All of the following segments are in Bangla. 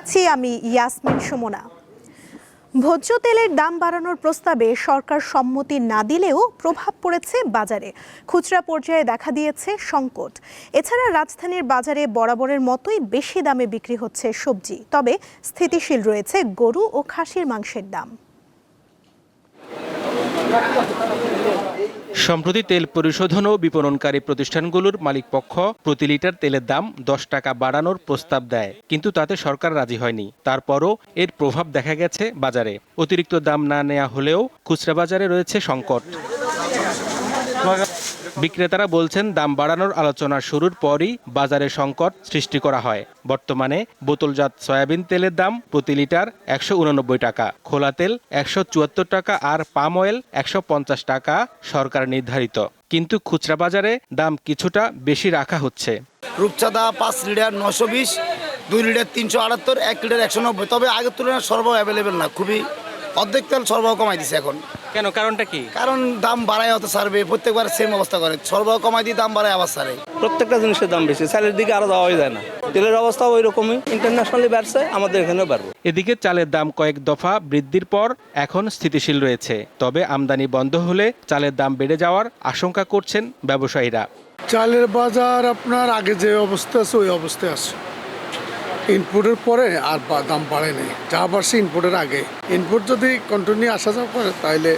আছি আমি ইয়াসমিন সুমনা। ভোজ্য তেলের দাম বাড়ানোর প্রস্তাবে সরকার সম্মতি না দিলেও প্রভাব পড়েছে বাজারে। খুচরা পর্যায়ে দেখা দিয়েছে সংকট। এছাড়া রাজধানীর বাজারে বরাবরের মতোই বেশি দামে বিক্রি হচ্ছে সবজি। তবে স্থিতিশীল রয়েছে গরু ও খাসির মাংসের দাম। সম্প্রতি তেল পরিশোধন ও বিপণনকারী প্রতিষ্ঠানগুলোর মালিকপক্ষ প্রতি লিটার তেলের দাম দশ টাকা বাড়ানোর প্রস্তাব দেয়, কিন্তু তাতে সরকার রাজি হয়নি। তারপরও এর প্রভাব দেখা গেছে বাজারে। অতিরিক্ত দাম না নেওয়া হলেও খুচরা বাজারে রয়েছে সংকট। বিক্রেতারা বলছেন, দাম বাড়ানোর আলোচনা শুরুর পরই বাজারে সংকট সৃষ্টি করা হয়। বর্তমানে বোতলজাত সয়াবিন তেলের দাম প্রতি লিটার একশো উননব্বই টাকা, খোলা তেল একশো চুয়াত্তর টাকা আর পাম অয়েল একশো পঞ্চাশ টাকা সরকার নির্ধারিত। কিন্তু খুচরা বাজারে দাম কিছুটা বেশি রাখা হচ্ছে। রূপচাঁদা পাঁচ লিটার নশো বিশ, দুই লিটার তিনশো আটাত্তর, এক লিটার একশো নব্বই, তবে আগের তুলনায় সরবরাহ অ্যাভেলেবেল না, খুবই অর্ধেক তেল সরবরাহ কমাই দিছে এখন। কেন? কারণটা কি? কারণ দাম বাড়ায় হতে সারবে প্রত্যেকবার সেম অবস্থা করে। সরবরাহ কমাই দিয়ে দাম বাড়ায় আবার সারে প্রত্যেকটা জিনিসের দাম বেশি। চালের দিকে আরও দেওয়া যায় না। তেলের অবস্থা ওই রকমই ইন্টারন্যাশনালি বাড়ছে আমাদের এখানেও বাড়বে। এদিকে চালের দাম কয়েক দফা বৃদ্ধির পর এখন স্থিতিশীল রয়েছে। তবে আমদানি বন্ধ হলে চালের দাম বেড়ে যাওয়ার আশঙ্কা করছেন ব্যবসায়ীরা। চালের বাজার আপনার আগে যে অবস্থা আছে ওই অবস্থায় আছে। ইনপুটের পরে আর বা- দাম বাড়েনি। যা বাড়ছে ইনপুটের আগে। ইনপুট যদি কন্টিনিউ আসা যাওয়া করে তাহলে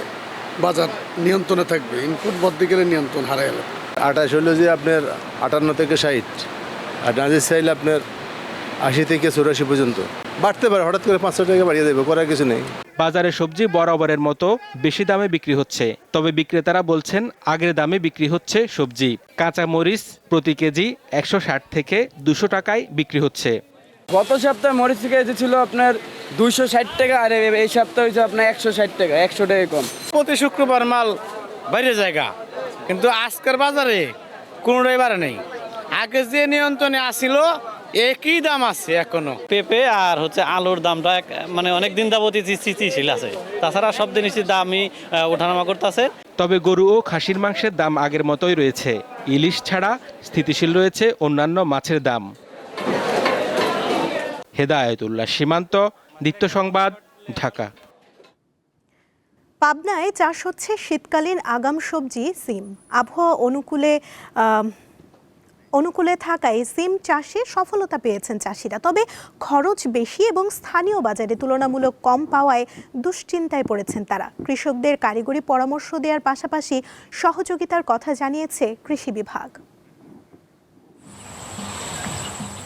বাজার নিয়ন্ত্রণে থাকবে। ইনপুট বদলে গেলে নিয়ন্ত্রণ হারাই গেল। আঠাশ হলো যে আপনার আটান্ন থেকে ষাট। আর নাজির চাইলে আপনার আশি থেকে চৌরাশি পর্যন্ত। বাড়তে পারে হঠাৎ করে পাঁচশো টাকা বাড়িয়ে দেবে করার কিছু নেই। বাজারে সবজি বরাবরের মতো বেশি দামে বিক্রি হচ্ছে। তবে বিক্রেতারা বলছেন আগের দামে বিক্রি হচ্ছে সবজি। কাঁচা মরিচ প্রতি কেজি একশো ষাট থেকে দুশো টাকায় বিক্রি হচ্ছে। গত সপ্তাহে মরিচ কেজি ছিল আপনার দুইশো ষাট টাকা আর এই সপ্তাহে হয়েছে আপনার একশো ষাট টাকা একশো টাকা কম। প্রতি শুক্রবার মাল বাইরে জায়গা। কিন্তু আজকের বাজারে কোনোটাই বাড়ে নেই। আগে যে নিয়ন্ত্রণে আসিল একই দাম আছে এখনও। পেঁপে আর হচ্ছে আলুর দামটা এক- মানে অনেক দিন যাবতীয় স্থিতিশীল আছে। তাছাড়া সব জিনিসের দামই ওঠানামা করতেছে। তবে গরু ও খাসির মাংসের দাম আগের মতোই রয়েছে। ইলিশ ছাড়া স্থিতিশীল রয়েছে অন্যান্য মাছের দাম। হেদায়তুল্লাহ। সীমান্ত দীপ্ত সংবাদ, ঢাকা। পাবনায় চাষ হচ্ছে শীতকালীন আগাম সবজি, সিম। আবহাওয়া অনুকূলে অনুকূলে থাকায় সিম চাষে সফলতা পেয়েছেন চাষিরা। তবে খরচ বেশি এবং স্থানীয় বাজারে তুলনামূলক কম পাওয়ায় দুশ্চিন্তায় পড়েছেন তারা। কৃষকদের কারিগরি পরামর্শ দেওয়ার পাশাপাশি সহযোগিতার কথা জানিয়েছে কৃষি বিভাগ।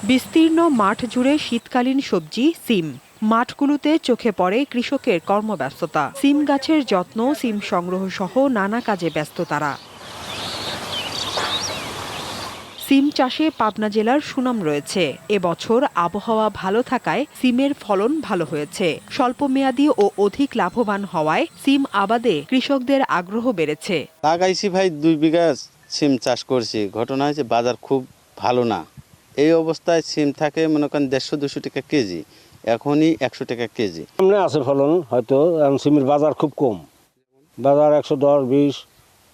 বিস্তীর্ণ মাঠ জুড়ে শীতকালীন সবজি, সিম। মাঠগুলোতে চোখে পড়ে কৃষকের কর্মব্যস্ততা। সিম গাছের যত্ন, সিম সংগ্রহ সহ নানা কাজে ব্যস্ত তারা। সিম চাষে পাবনা জেলার সুনাম রয়েছে। এবছর আবহাওয়া ভালো থাকায় সিমের ফলন ভালো হয়েছে। স্বল্প স্বল্পমেয়াদী ও অধিক লাভবান হওয়ায় সিম আবাদে কৃষকদের আগ্রহ বেড়েছে। লাগাইছি ভাই, দুই বিঘা সিম চাষ করছি। ঘটনা হয়েছে, বাজার খুব ভালো না। এই অবস্থায় সিম থাকে, মনে করেন দেড়শো, দুশো টাকা কেজি। এখনই একশো টাকা কেজি। সামনে আছে ফলন, হয়তো এখন সিমের বাজার খুব কম। বাজার একশো দশ, বিশ,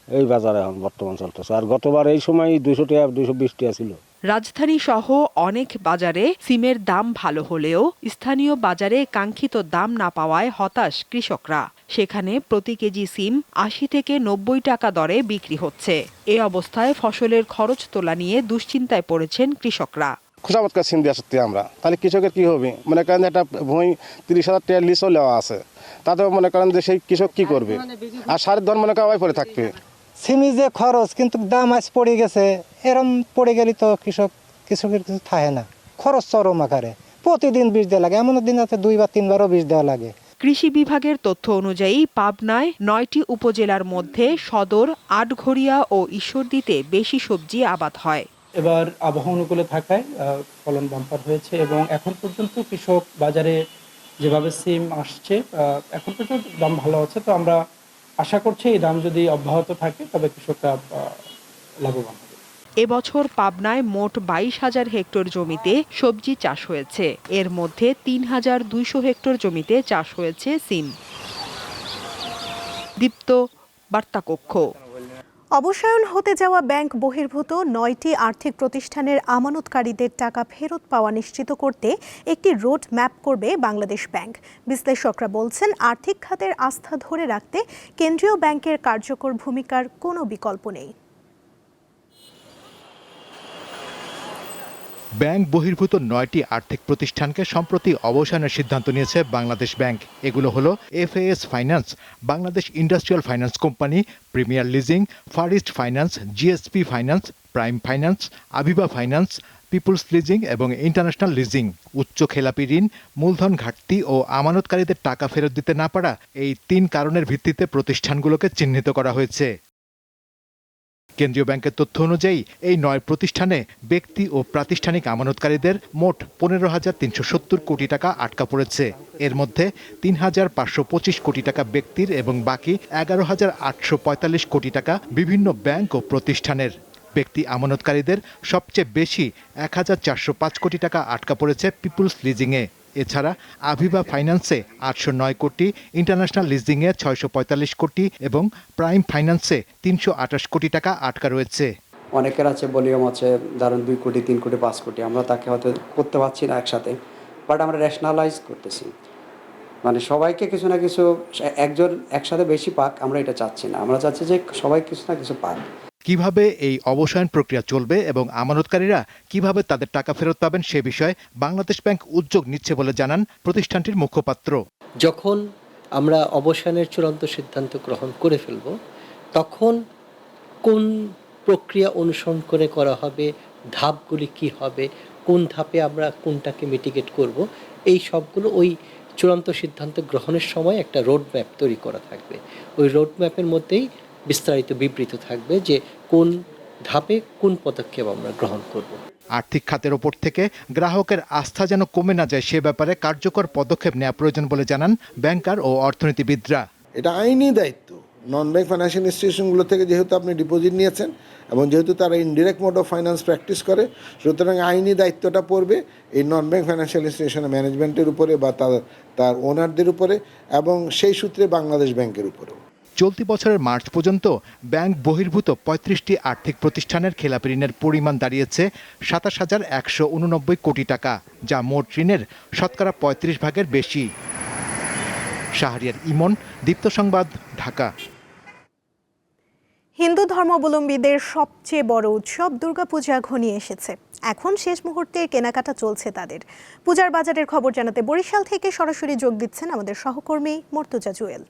এই বাজার এখন বর্তমান চলতেছে। আর গতবার এই সময় দুশো টাকা দুশো বিশ টাকা ছিল। রাজধানী সহ অনেক বাজারে সিমের দাম ভালো হলেও স্থানীয় বাজারে কাঙ্ক্ষিত দাম না পাওয়ায় হতাশ কৃষকরা। সেখানে প্রতি কেজি সিম আশি থেকে নব্বই টাকা দরে বিক্রি হচ্ছে। এ অবস্থায় ফসলের খরচ তোলা নিয়ে দুশ্চিন্তায় পড়েছেন কৃষকরা। খোসাবাদ করে সিম দিয়ে আসতে আমরা। তাহলে কৃষকের কি হবে? মনে করেন যে একটা ভূমি তিরিশ হাজার টাকা লিসও নেওয়া আছে। তাতেও মনে করেন যে সেই কৃষক কি করবে? আর সারের ধন মনে করেন ওই পরে থাকবে। সিমি যে খরচ কিন্তু দাম আজ পড়ে গেছে। এরম পড়ে গেলে তো কৃষক কৃষকের কিছু থাকে না। খরচ চরম আকারে। প্রতিদিন বীজ দেওয়া লাগে। এমন দিন আছে দুই বা তিনবারও বীজ দেওয়া লাগে। কৃষি বিভাগের তথ্য অনুযায়ী পাবনায় নয়টি উপজেলার মধ্যে সদর আটঘরিয়া ও ঈশ্বরদীতে বেশি সবজি আবাদ হয়। এবার আবহাওয়া অনুকূলে থাকায় আহ, ফলন বাম্পার হয়েছে এবং এখন পর্যন্ত কৃষক বাজারে যেভাবে সিম আসছে আহ, এখন পর্যন্ত দাম ভালো আছে। তো আমরা আশা করছি এই দাম যদি অব্যাহত থাকে তবে কৃষকরা আহ, লাভবান হবে। এবছর পাবনায় মোট বাইশ হাজার হেক্টর জমিতে সবজি চাষ হয়েছে। এর মধ্যে তিন হাজার দুইশো হেক্টর জমিতে চাষ হয়েছে সিম। দীপ্ত, বার্তাকক্ষ। অবসায়ন হতে যাওয়া ব্যাংক বহির্ভূত নয়টি আর্থিক প্রতিষ্ঠানের আমানতকারীদের টাকা ফেরত পাওয়া নিশ্চিত করতে একটি রোড ম্যাপ করবে বাংলাদেশ ব্যাংক। বিশ্লেষকরা বলছেন, আর্থিক খাতের আস্থা ধরে রাখতে কেন্দ্রীয় ব্যাংকের কার্যকর ভূমিকার কোনো বিকল্প নেই। ব্যাংক বহির্ভূত নয়টি আর্থিক প্রতিষ্ঠানকে সম্প্রতি অবসানের সিদ্ধান্ত নিয়েছে বাংলাদেশ ব্যাংক। এগুলো হলো FAS finance, Bangladesh industrial finance company, premier leasing first finance, GSP finance, prime finance, Aviva finance, peoples leasing এবং ইন্টারন্যাশনাল লিজিং। উচ্চ খেলাপি ঋণ, মূলধন ঘাটতি ও আমানতকারীদের টাকা ফেরত দিতে না পারা এই তিন কারণের ভিত্তিতে প্রতিষ্ঠানগুলোকে চিহ্নিত করা হয়েছে। কেন্দ্রীয় ব্যাংকের তথ্য অনুযায়ী, এই নয় প্রতিষ্ঠানে ব্যক্তি ও প্রাতিষ্ঠানিক আমানতকারীদের মোট পনেরো হাজার তিনশো সত্তর কোটি টাকা আটকা পড়েছে। এর মধ্যে তিন হাজার পাঁচশো পঁচিশ কোটি টাকা ব্যক্তির এবং বাকি এগারো হাজার আটশো পঁয়তাল্লিশ কোটি টাকা বিভিন্ন ব্যাংক ও প্রতিষ্ঠানের। ব্যক্তি আমানতকারীদের সবচেয়ে বেশি এক হাজার চারশো পাঁচ কোটি টাকা আটকা পড়েছে পিপুলস লিজিংয়ে। এছাড়া আভিবা ফাইন্যান্সে আটশো নয় কোটি ইন্টারন্যাশনাল লিজিংয়ে ছয়শো পঁয়তাল্লিশ কোটি এবং প্রাইম ফাইন্যান্সে তিনশো আঠাশ কোটি টাকা আটকা রয়েছে। অনেকের আছে ভলিউম আছে, ধরেন দুই কোটি, তিন কোটি, পাঁচ কোটি, আমরা তাকে হয়তো করতে পারছি না একসাথে, বাট আমরা রেশনালাইজ করতেছি। মানে সবাইকে কিছু না কিছু, একজন একসাথে বেশি পাক, আমরা এটা চাচ্ছি না। আমরা চাচ্ছি যে সবাই কিছু না কিছু পাক। কীভাবে এই অবসায়ন প্রক্রিয়া চলবে এবং আমানতকারীরা কীভাবে তাদের টাকা ফেরত পাবেন সে বিষয়ে বাংলাদেশ ব্যাংক উদ্যোগ নিচ্ছে বলে জানান প্রতিষ্ঠানটির মুখপাত্র। যখন আমরা অবসানের চূড়ান্ত সিদ্ধান্ত গ্রহণ করে ফেলব, তখন কোন প্রক্রিয়া অনুসরণ করে করা হবে, ধাপগুলি কি হবে, কোন ধাপে আমরা কোনটাকে মিটিগেট করব, এই সবগুলো ওই চূড়ান্ত সিদ্ধান্ত গ্রহণের সময় একটা রোড ম্যাপ তৈরি করা থাকবে। ওই রোড ম্যাপের মধ্যেই বিস্তারিত বিবৃত থাকবে যে কোন ধাপে কোন পদক্ষেপ আমরা গ্রহণ করব। আর্থিক খাতের ওপর থেকে গ্রাহকের আস্থা যেন কমে না যায় সে ব্যাপারে কার্যকর পদক্ষেপ নেওয়া প্রয়োজন বলে জানান ব্যাংকার ও অর্থনীতিবিদরা। এটা আইনি দায়িত্ব। নন ব্যাংক ফাইন্যান্সিয়াল ইনস্টিটিউশনগুলো থেকে যেহেতু আপনি ডিপোজিট নিয়েছেন এবং যেহেতু তারা indirect mode of finance practice করে সুতরাং আইনি দায়িত্বটা পড়বে এই নন ব্যাংক ফাইন্যান্সিয়াল ইনস্টিটিউশনের ম্যানেজমেন্টের উপরে বা তার তার ওনারদের উপরে এবং সেই সূত্রে বাংলাদেশ ব্যাংকের উপরেও। চলতি বছরের মার্চ পর্যন্ত ব্যাংক বহির্ভূত পঁয়ত্রিশটি আর্থিক প্রতিষ্ঠানের খেলাপি ঋণের পরিমাণ দাঁড়িয়েছে সাতাশ হাজার একশো উননব্বই কোটি টাকা, যা মোট ঋণের শতকরা পঁয়ত্রিশ ভাগের বেশি। শাহরিয়ার ইমন, দীপ্ত সংবাদ, ঢাকা। হিন্দু ধর্মাবলম্বীদের সবচেয়ে বড় উৎসব দুর্গাপূজা ঘনিয়ে এসেছে। এখন শেষ মুহূর্তে কেনাকাটা চলছে তাদের। পূজার বাজারের খবর জানাতে বরিশাল থেকে সরাসরি যোগ দিচ্ছেন আমাদের সহকর্মী মর্তুজা জুয়েল।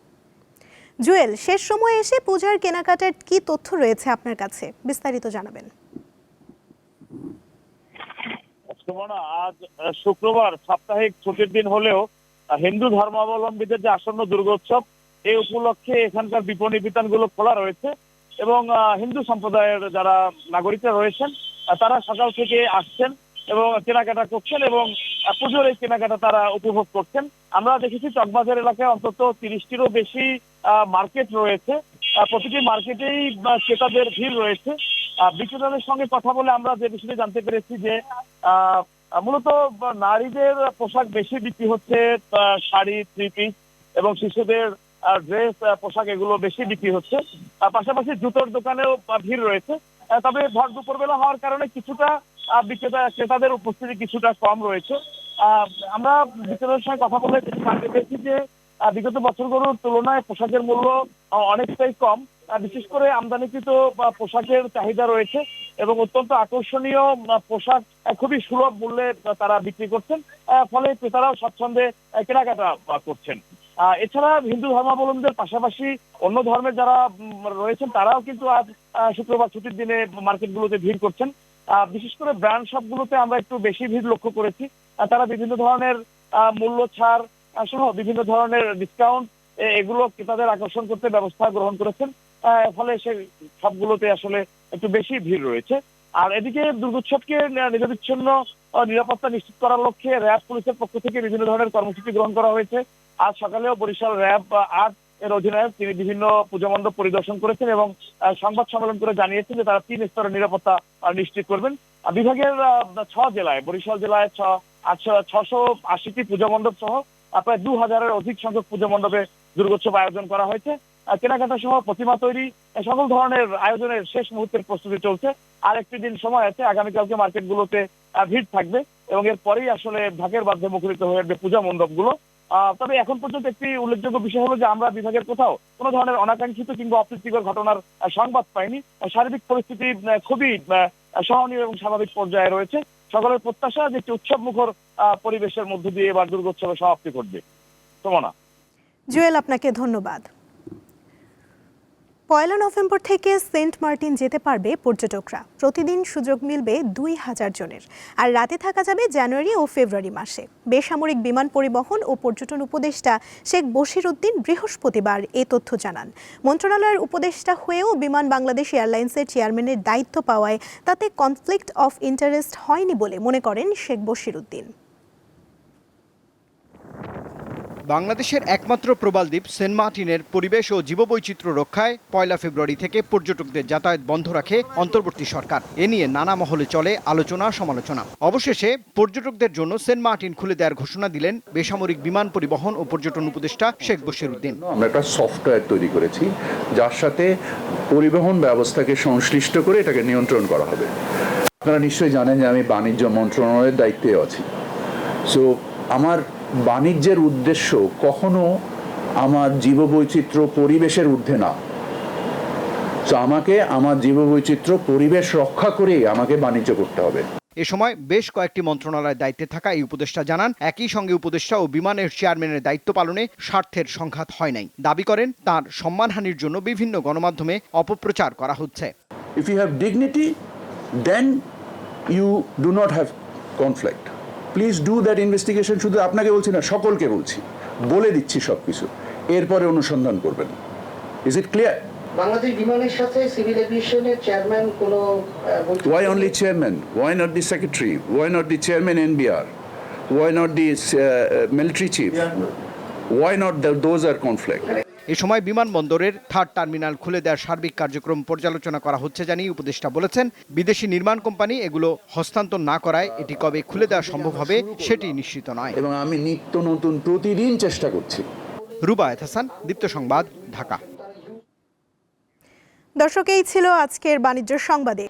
জুয়েল, শেষ সময়ে এসে পূজার কেনাকাটার কি তথ্য রয়েছে আপনার কাছে? বিস্তারিত জানাবেন। আজ শুক্রবার, সাপ্তাহিক ছুটির দিন হলেও হিন্দু ধর্মাবলম্বীদের যে আসন্ন দুর্গোৎসব এই উপলক্ষে এখানকার বিপণী বিতানগুলো খোলা রয়েছে এবং হিন্দু সম্প্রদায়ের যারা নাগরিকরা রয়েছেন তারা সকাল থেকে আসছেন এবং কেনাকাটা করছেন এবং পুজোর এই কেনাকাটা তারা উপভোগ করছেন। আমরা দেখেছি চকবাজার এলাকায় অন্তত তিরিশটিরও বেশি মার্কেট রয়েছে। প্রতিটি মার্কেটেই ক্রেতাদের ভিড় রয়েছে। বিক্রেতাদের সঙ্গে কথা বলে আমরা যে বিষয়টি জানতে পেরেছি যে মূলত নারীদের পোশাক বেশি বিক্রি হচ্ছে শাড়ি থ্রি পিস এবং শিশুদের ড্রেস পোশাক এগুলো বেশি বিক্রি হচ্ছে। পাশাপাশি জুতোর দোকানেও ভিড় রয়েছে। তবে ভর দুপুরবেলা হওয়ার কারণে কিছুটা বিক্রেতা, ক্রেতাদের উপস্থিতি কিছুটা কম রয়েছে। আমরা বিক্রেতাদের সঙ্গে কথা বলে জানতে পেরেছি যে বিগত বছরগুলোর তুলনায় পোশাকের মূল্য অনেকটাই কম। বিশেষ করে আমদানিকৃত পোশাকের চাহিদা রয়েছে এবং অত্যন্ত আকর্ষণীয় পোশাক খুবই সুলভ মূল্যে তারা বিক্রি করছেন। ফলে ক্রেতারাও স্বচ্ছন্দে কেনাকাটা করছেন। এছাড়া হিন্দু ধর্মাবলম্বীদের পাশাপাশি অন্য ধর্মের যারা রয়েছেন, তারাও কিন্তু আজ শুক্রবার ছুটির দিনে মার্কেটগুলোতে ভিড় করছেন। বিশেষ করে ব্র্যান্ড শপগুলোতে আমরা একটু বেশি ভিড় লক্ষ্য করেছি। তারা বিভিন্ন ধরনের মূল্য ছাড় সহ বিভিন্ন ধরনের ডিসকাউন্ট এগুলো ক্রেতাদের আকর্ষণ করতে ব্যবস্থা গ্রহণ করেছেন। ফলে সে সবগুলোতে আসলে একটু বেশি ভিড় রয়েছে। আর এদিকে দুর্গোৎসবকে নিরবিচ্ছিন্ন নিরাপত্তা নিশ্চিত করার লক্ষ্যে র্যাব পুলিশের পক্ষ থেকে বিভিন্ন ধরনের কর্মসূচি গ্রহণ করা হয়েছে। আজ সকালেও বরিশাল র্যাব আট এর অধিনায়ক তিনি বিভিন্ন পুজো মণ্ডপ পরিদর্শন করেছেন এবং সংবাদ সম্মেলন করে জানিয়েছেন যে তারা তিন স্তরের নিরাপত্তা নিশ্চিত করবেন। বিভাগের ছ জেলায়, বরিশাল জেলায় ছ আটশো ছশো আশিটি পুজো মণ্ডপ সহ প্রায় দু হাজারের অধিক সংখ্যক পুজো মণ্ডপে দুর্গোৎসব আয়োজন করা হয়েছে। কেনাকাটা সহ প্রতিমা তৈরি সকল ধরনের আয়োজনের শেষ মুহূর্তের প্রস্তুতি চলছে। আর একটি দিন সময় আছে আগামীকালকে মার্কেটগুলোতে আহ, ভিড় থাকবে এবং এরপরেই আসলে ঢাকের বাধ্যে মুখরিত হয়ে উঠবে পূজা মণ্ডপগুলো। আহ, তবে এখন পর্যন্ত একটি উল্লেখযোগ্য বিষয় হলো যে আমরা বিভাগের কোথাও কোনো ধরনের অনাকাঙ্ক্ষিত কিংবা অপ্রীতিকর ঘটনার সংবাদ পাইনি। শারীরিক পরিস্থিতি খুবই সহনীয় এবং স্বাভাবিক পর্যায়ে রয়েছে। সকলের প্রত্যাশা যে একটি উৎসব মুখর পরিবেশের মধ্য দিয়ে এবার দুর্গোৎসবের সমাপ্তি ঘটবে। তোমনা জুয়েল, আপনাকে ধন্যবাদ। পয়লা নভেম্বর থেকে সেন্ট মার্টিন যেতে পারবে পর্যটকরা। প্রতিদিন সুযোগ মিলবে দুই হাজার জনের। আর রাতে থাকা যাবে জানুয়ারি ও ফেব্রুয়ারি মাসে। বেসামরিক বিমান পরিবহন ও পর্যটন উপদেষ্টা শেখ বশির উদ্দিন বৃহস্পতিবার এ তথ্য জানান। মন্ত্রণালয়ের উপদেষ্টা হয়েও বিমান বাংলাদেশ এয়ারলাইন্সের চেয়ারম্যানের দায়িত্ব পাওয়ায় তাতে কনফ্লিক্ট অফ ইন্টারেস্ট হয়নি বলে মনে করেন শেখ বশির উদ্দিন। বাংলাদেশের একমাত্র প্রবাল দ্বীপ, সেন্ট মার্টিনের পরিবেশ ও জীববৈচিত্র্য রক্ষায় পয়লা ফেব্রুয়ারি থেকে পর্যটকদের যাতায়াত বন্ধ রাখে অন্তর্বর্তী সরকার। এ নিয়ে নানা মহলে চলে আলোচনা, সমালোচনা। অবশেষে পর্যটকদের জন্য সেন্ট মার্টিন খুলে দেওয়ার ঘোষণা দিলেন বেসামরিক বিমান পরিবহন ও পর্যটন উপদেষ্টা শেখ বশির উদ্দিন। আমরা একটা সফটওয়্যার তৈরি করেছি, যার সাথে পরিবহন ব্যবস্থাকে সংশ্লিষ্ট করে এটাকে নিয়ন্ত্রণ করা হবে। আপনারা নিশ্চয়ই জানেন যে আমি বাণিজ্য মন্ত্রণালয়ের দায়িত্বে আছি। সো আমার বাণিজ্যের উদ্দেশ্য কখনো আমার জীববৈচিত্র্য পরিবেশের ঊর্ধ্বে না। তো আমাকে আমার জীববৈচিত্র্য পরিবেশ রক্ষা করেই আমাকে বাণিজ্য করতে হবে। এ সময় বেশ কয়েকটি মন্ত্রণালয়ের দায়িত্বে থাকা এই উপদেষ্টা জানান একই সঙ্গে উপদেষ্টা ও বিমানের চেয়ারম্যানের দায়িত্ব পালনে স্বার্থের সংঘাত হয় নাই। দাবি করেন তার সম্মানহানির জন্য বিভিন্ন গণমাধ্যমে অপপ্রচার করা হচ্ছে। If you have dignity then you do not have conflict please do that investigation শুধু আপনাকে বলছি না সকলকে বলছি। বলে দিচ্ছি সব কিছু এরপরে অনুসন্ধান করবেন। ইজ ইট ক্লিয়ার বাংলাদেশ বিমানের সাথে নট এভিয়েশনের আর কোন এ সময় বিমানবন্দরের থার্ড টার্মিনাল খুলে দেওয়ার সার্বিক কার্যক্রম পর্যালোচনা করা হচ্ছে জানিয়ে উপদেষ্টা বলেছেন বিদেশি নির্মাণ কোম্পানি এগুলো হস্তান্তর না করায় এটি কবে খুলে দেওয়া সম্ভব হবে সেটি নিশ্চিত নয়। এবং আমি নিত্য নতুন প্রতিদিন চেষ্টা করছি। রুবায়ত হাসান দীপ্ত সংবাদ ঢাকা। দর্শক এই ছিল আজকের বাণিজ্য সংবাদে।